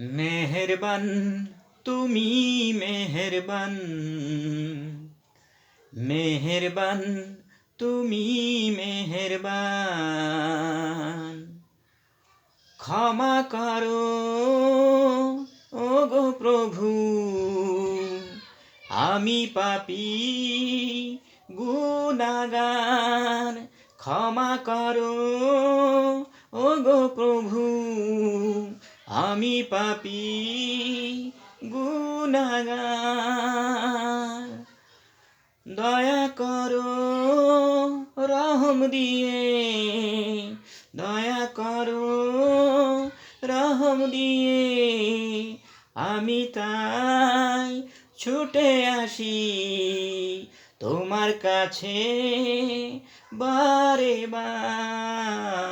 মেহেরবান, তুমি মেহেরবান। মেহেরবান, তুমি মেহেরবান। ক্ষমা করো ও গো প্রভু। আমি পাপি গুনাগান ক্ষমা করো ও গো প্রভু। আমি পাপি গুনাগান দয়া করো, রহম দিয়ে। দয়া করো, রহম দিয়ে। আমি তাই ছুটে আসি তোমার কাছে বারে বার।